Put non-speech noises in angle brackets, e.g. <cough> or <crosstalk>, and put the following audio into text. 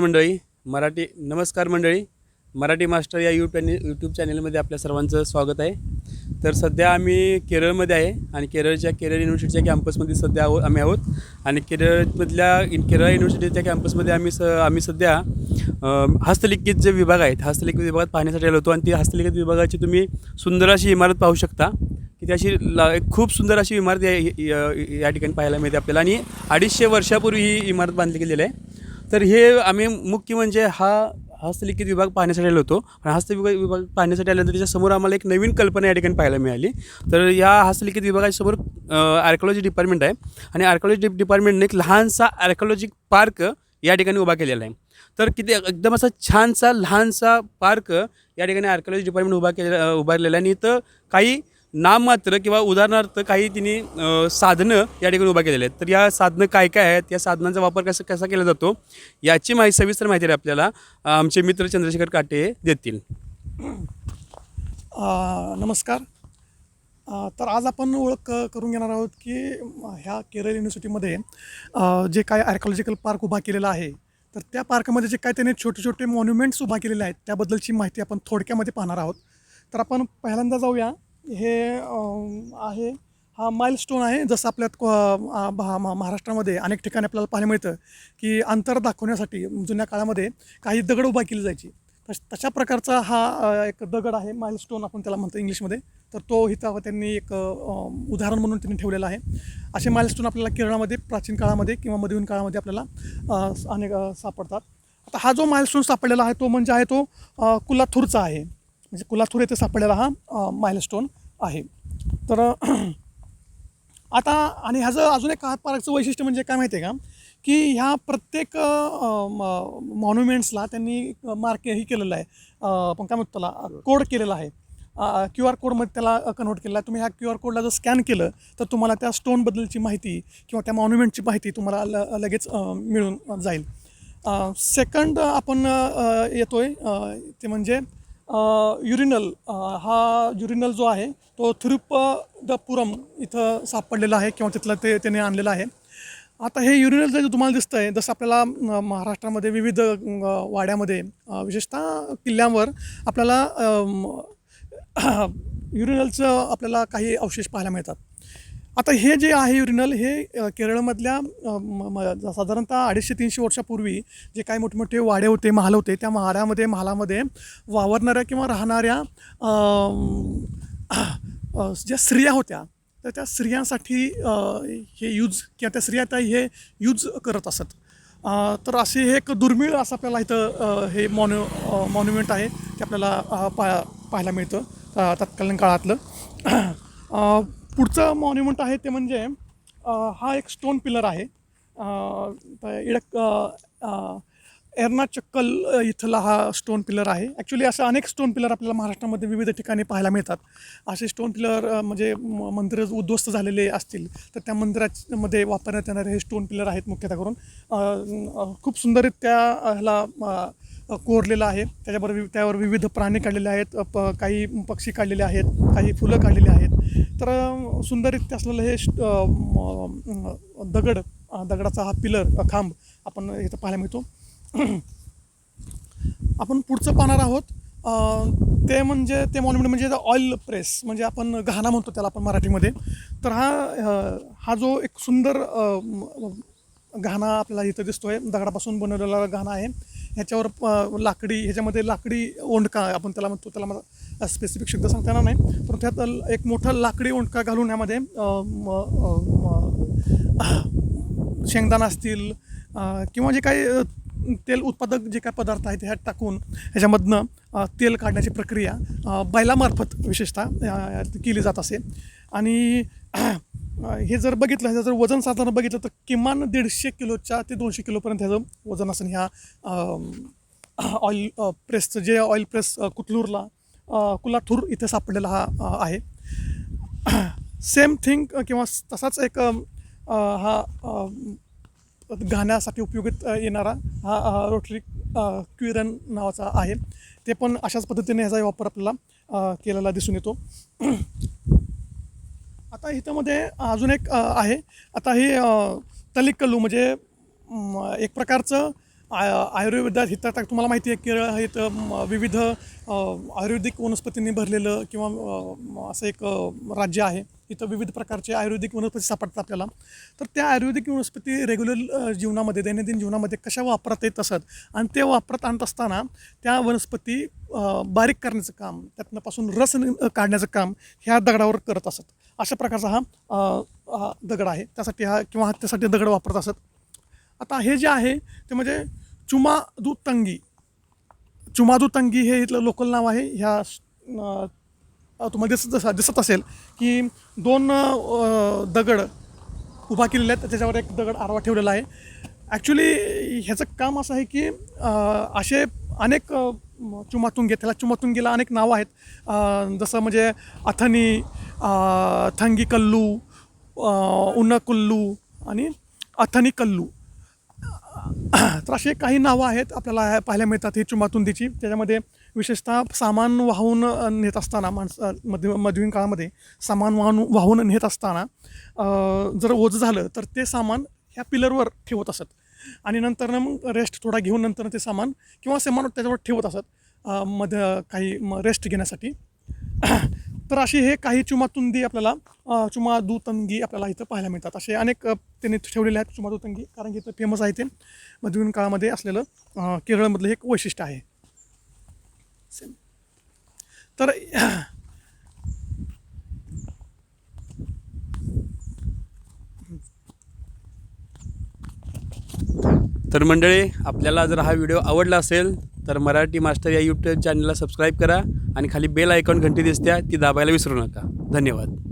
मंडळी मराठी नमस्कार मंडळी. मराठी मास्टर या यूट्यूब यूट्यूब चॅनेलमध्ये आपल्या सर्वांचं स्वागत आहे. तर सध्या आम्ही केरळमध्ये आहे आणि केरळच्या केरळ युनिव्हर्सिटीच्या कॅम्पसमध्ये सध्या आहो आम्ही आहोत. आणि केरळमधल्या इन केरळ युनिव्हर्सिटीच्या कॅम्पसमध्ये आम्ही स आम्ही सध्या हस्तलिखित जे विभाग आहेत हस्तलिखित विभागात पाहण्यासाठी आलो होतो. आणि ती हस्तलिखित विभागाची तुम्ही सुंदर अशी इमारत पाहू शकता. की ती अशी ला खूप सुंदर अशी इमारत या ठिकाणी पाहायला मिळते आपल्याला. आणि अडीचशे वर्षापूर्वी ही इमारत बांधली गेलेली आहे. तर हे आम्ही मुख्य म्हणजे हा हस्तलिखित विभाग पाहण्यासाठी आलो होतो. आणि हस्तविभाग विभाग पाहण्यासाठी आल्यानंतर त्याच्यासमोर आम्हाला एक नवीन कल्पना या ठिकाणी पाहायला मिळाली. तर या हस्तलिखित विभागासमोर समोर आर्कॉलॉजी डिपार्टमेंट आहे. आणि आर्कॉलॉजी डि डिपार्टमेंटने एक लहानसा आर्कॉलॉजिक पार्क या ठिकाणी उभा केलेला आहे. तर किती एकदम असा छानसा लहानसा पार्क या ठिकाणी आर्कॉलॉजी डिपार्टमेंट उभा केलेला उभारलेला आहे. आणि इथं काही नाममात्र किंवा उदाहरणार्थ काही तिने साधनं या ठिकाणी उभा केलेल्या आहेत. तर या साधनं काय काय आहेत? या साधनांचा वापर कसा कसा केला जातो? याची माहिती सविस्तर माहिती आहे आपल्याला आमचे मित्र चंद्रशेखर काटे देतील. नमस्कार. तर आज आपण ओळख करून घेणार आहोत की ह्या केरळ युनिव्हर्सिटीमध्ये जे काय आर्कॉलॉजिकल पार्क उभा केलेला आहे तर त्या पार्कमध्ये जे काय त्याने छोटे छोटे मॉन्युमेंट्स उभा केलेले आहेत त्याबद्दलची माहिती आपण थोडक्यामध्ये पाहणार आहोत. तर आपण पहिल्यांदा जाऊया. हे आहे. हा माइलस्टोन आहे. जसं आपल्यात भा- महाराष्ट्रामध्ये अनेक ठिकाणी आपल्याला पाहायला मिळतं की अंतर दाखवण्यासाठी जुन्या काळामध्ये काही दगड उभा केली जायची. तश तशा प्रकारचा हा एक दगड आहे माइलस्टोन आपण त्याला म्हणतो इंग्लिशमध्ये. तर तो हिथं त्यांनी एक उदाहरण म्हणून त्यांनी ठेवलेला आहे. असे माइलस्टोन आपल्याला केरळामध्ये प्राचीन काळामध्ये किंवा मध्ययुगीन काळामध्ये आपल्याला अनेक सापडतात. आता हा जो माइलस्टोन सापडलेला आहे तो म्हणजे आहे तो कुलाथूरचा आहे. म्हणजे कुलाथूर येथे सापडलेला हा माइलस्टोन आहे. तर <clears throat> आता आणि ह्याचं अजून एक पार्कचं वैशिष्ट्य म्हणजे काय माहिती आहे का? की ह्या प्रत्येक मॉन्युमेंट्सला त्यांनी मार्क हे केलेलं आहे. अ, आपण काय म्हणतो त्याला? कोड केलेला आहे. क्यू आर कोडमध्ये त्याला कन्वर्ट केलेला आहे. तुम्ही ह्या क्यू आर कोडला जर स्कॅन केलं तर तुम्हाला त्या स्टोनबद्दलची माहिती किंवा त्या मॉन्युमेंटची माहिती तुम्हाला ल लगेच मिळून जाईल. सेकंड आपण येतोय ते म्हणजे युरिनल हा युरिनल जो आहे तो थिरुपदपुरम इथं सापडलेला आहे किंवा तिथलं ते त्याने आणलेलं आहे. आता हे युरिनल जे तुम्हाला दिसतं आहे जसं आपल्याला महाराष्ट्रामध्ये विविध वाड्यामध्ये विशेषतः किल्ल्यांवर आपल्याला युरिनलचं <clears throat> आपल्याला काही अवशेष पाहायला मिळतात. आता हे जे आहे युरिनल हे केरळमधल्या म- म- साधारणतः अडीचशे तीनशे वर्षापूर्वी जे काही मोठमोठे वाडे होते महाल होते त्या महाडामध्ये महालामध्ये वावरणाऱ्या किंवा राहणाऱ्या ज्या स्त्रिया होत्या तर त्या स्त्रियांसाठी हे यूज किंवा त्या स्त्रिया त्या हे यूज करत असत. तर असे हे एक दुर्मिळ असं आपल्याला इथं हे मॉन्यु मॉन्युमेंट आहे ते आपल्याला पा पाहायला मिळतं तत्कालीन काळातलं. पुढचं मॉन्युमेंट आहे ते म्हणजे हा एक स्टोन पिलर आहे. इडक एर्नाचक्कल इथला हा स्टोन पिलर आहे. ॲक्च्युली असं अनेक स्टोन पिलर आपल्याला महाराष्ट्रामध्ये विविध ठिकाणी पाहायला मिळतात. असे स्टोन पिलर म्हणजे म- मंदिरं उद्ध्वस्त झालेले असतील तर त्या मंदिरामध्ये वापरण्यात येणारे हे स्टोन पिलर आहेत मुख्यतः करून. खूप सुंदररित्या ह्याला कोरलेलं आहे. त्याच्याबरोबर त्यावर विविध प्राणी काढलेले आहेत. प काही पक्षी काढलेले आहेत काही फुलं काढलेली आहेत. तर अ, सुंदररित्या असलेलं हे दगड दगडाचा हा पिलर खांब आपण इथं पाहायला मिळतो. <clears throat> आपण पुढचं पाहणार आहोत ते म्हणजे ते मॉन्युमेंट म्हणजे ऑइल प्रेस म्हणजे आपण घाणा म्हणतो त्याला आपण मराठीमध्ये. तर हा हा जो एक सुंदर घाणा आपल्याला इथं दिसतोय दगडापासून बनवलेला घाणा आहे. ह्याच्यावर प लाकडी ह्याच्यामध्ये लाकडी ओंडका आपण त्याला म्हणतो त्याला मला स्पेसिफिक शब्द सांगता येणार नाही. परंतु त्यात एक मोठा लाकडी ओंडका घालून ह्यामध्ये शेंगदाणा असतील किंवा जे काही तेल उत्पादक जे काही पदार्थ आहेत ह्यात टाकून ह्याच्यामधनं तेल काढण्याची प्रक्रिया बैलामार्फत विशेषतः केली जात असे. आणि हे जर बघितलं ह्याचं जर वजन साधारण बघितलं तर किमान दीडशे किलोच्या ते दोनशे किलोपर्यंत ह्याचं वजन असेल. ह्या ऑइल प्रेसचं जे ऑइल प्रेस कुतलूरला कुलाथूर इथे सापडलेला हा आहे. <clears throat> सेम थिंग किंवा तसाच एक हा घाण्यासाठी गाण्यासाठी येणारा हा रोटरी क्युरन नावाचा आहे. ते पण अशाच पद्धतीने ह्याचा वापर आपल्याला केलेला दिसून येतो. <clears throat> आता ह्याच्यामध्ये अजून एक आहे. आता हे अ, तलिकल्लू म्हणजे एक प्रकारचं आय आयुर्वेदात इथं आता तुम्हाला माहिती आहे केरळ हे तर विविध आयुर्वेदिक वनस्पतींनी भरलेलं किंवा असं एक राज्य आहे. इथं विविध प्रकारचे आयुर्वेदिक वनस्पती सापडतात आपल्याला. तर त्या आयुर्वेदिक वनस्पती रेग्युलर जीवनामध्ये दैनंदिन जीवनामध्ये कशा वापरता येत असत? आणि ते वापरत आणत असताना त्या वनस्पती बारीक करण्याचं काम त्यातनं पासून रस काढण्याचं काम ह्या दगडावर करत असत. अशा प्रकारचा हा हा दगड आहे. त्यासाठी हा किंवा हा त्यासाठी दगड वापरत असत. आता हे जे आहे ते म्हणजे चुमादू तंगी चुमादू तंगी हे इथलं लोकल नाव आहे. ह्या तुम्हाला दिसत जसा दिसत असेल की दोन दगड उभा केलेले आहेत. त्याच्यावर एक दगड आडवा ठेवलेला आहे. ॲक्च्युली ह्याचं काम असं आहे की असे अनेक चुमातुंगे त्याला चुमातुंगीला अनेक नावं आहेत. जसं म्हणजे अथनी थंगी कल्लू उन्नकुल्लू आणि अथनी कल्लू तर असे काही नावं आहेत आपल्याला पाहायला मिळतात ही चुमातुंदीची त्याच्यामध्ये विशेषतः सामान वाहून नेत असताना माणसं मध्य मध्ययुगीन काळामध्ये सामान वाहून वाहून नेत असताना जर ओझं झालं तर ते सामान ह्या पिलरवर ठेवत असत. आणि नंतर मग रेस्ट थोडा घेऊन नंतर ते सामान किंवा सामान त्याच्यावर ठेवत असत अ, मध्ये काही रेस्ट घेण्यासाठी. <clears throat> तर अशी हे काही चुमातुंदी आपल्याला चुमा चुमादुतंगी आपल्याला इथं पाहायला मिळतात. असे अनेक त्यांनी ठेवलेले आहेत चुमादुतंगी कारण की इथं फेमस आहे ते. मध्ययुगीन काळामध्ये असलेलं केरळमधलं हे एक वैशिष्ट्य आहे. सेम तर <clears throat> तर मंडळी आपल्याला जर हा व्हिडिओ आवडला असेल तर मराठी मास्टर या यूट्यूब चॅनलला सबस्क्राईब करा आणि खाली बेल आयकॉन घंटी दिसत्या ती दाबायला विसरू नका. धन्यवाद.